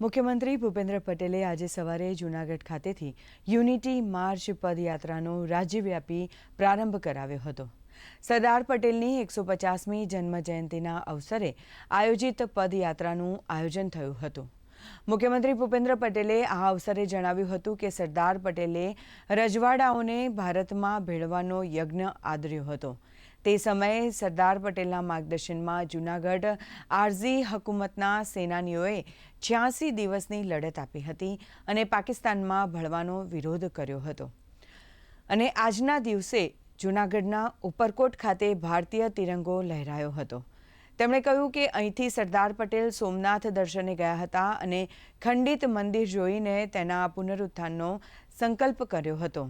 મુખ્યમંત્રી ભૂપેન્દ્ર પટેલે આજે સવારે જૂનાગઢ ખાતેથી યુનિટી માર્ચ પદયાત્રાનો રાજ્યવ્યાપી પ્રારંભ કરાવ્યો હતો. સરદાર પટેલની એકસો પચાસમી જન્મજયંતિના અવસરે આયોજિત પદયાત્રાનું આયોજન થયું હતું. મુખ્યમંત્રી ભૂપેન્દ્ર પટેલે આ અવસરે જણાવ્યું હતું કે સરદાર પટેલે રજવાડાઓને ભારતમાં ભેળવાનો યજ્ઞ આદર્યો હતો. તે સમયે સરદાર પટેલના માર્ગદર્શનમાં જૂનાગઢ આરઝી હકુમતના સેનાનીઓએ છ્યાસી દિવસની લડત આપી હતી અને પાકિસ્તાનમાં ભળવાનો વિરોધ કર્યો હતો. અને આજના દિવસે જૂનાગઢના ઉપરકોટ ખાતે ભારતીય તિરંગો લહેરાયો હતો. તેમણે કહ્યું કે અહીંથી સરદાર પટેલ સોમનાથ દર્શને ગયા હતા અને ખંડિત મંદિર જોઈને તેના પુનરુત્થાનનો સંકલ્પ કર્યો હતો.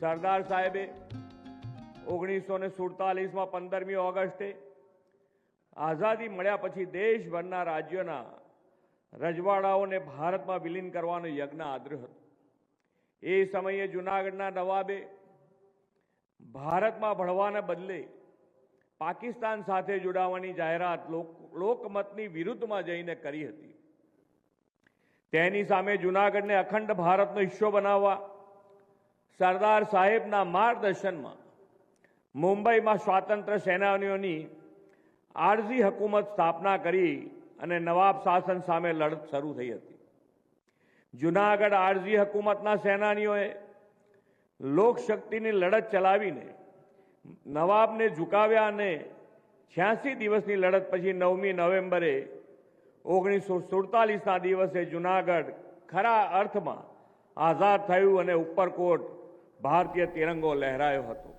સરદાર સાહેબે ઓગણીસો ને સુડતાલીસમાં પંદરમી ઓગસ્ટે આઝાદી મળ્યા પછી દેશભરના રાજ્યોના રજવાડાઓને ભારતમાં વિલીન કરવાનો યજ્ઞ આદર્યો હતો. એ સમયે જૂનાગઢના નવાબે ભારતમાં ભળવાને બદલે પાકિસ્તાન સાથે જોડાવાની જાહેરાત લોક- લોકમતની વિરુદ્ધમાં જઈને કરી હતી. તેની સામે જૂનાગઢને અખંડ ભારતનો હિસ્સો બનાવવા સરદાર સાહેબના માર્ગદર્શનમાં મુંબઈમાં સ્વાતંત્ર્ય સેનાનીઓની આરઝી હકુમત સ્થાપના કરી અને નવાબ શાસન સામે લડત શરૂ થઈ હતી. જુનાગઢ આરઝી હકુમતના સેનાનીઓએ લોકશક્તિની લડત ચલાવીને નવાબને ઝુકાવ્યા અને છ્યાસી દિવસની લડત પછી નવમી નવેમ્બરે ઓગણીસો સુડતાલીસના દિવસે જુનાગઢ ખરા અર્થમાં આઝાદ થયું અને ઉપરકોટ ભારતીય તિરંગો લહેરાયો હતો.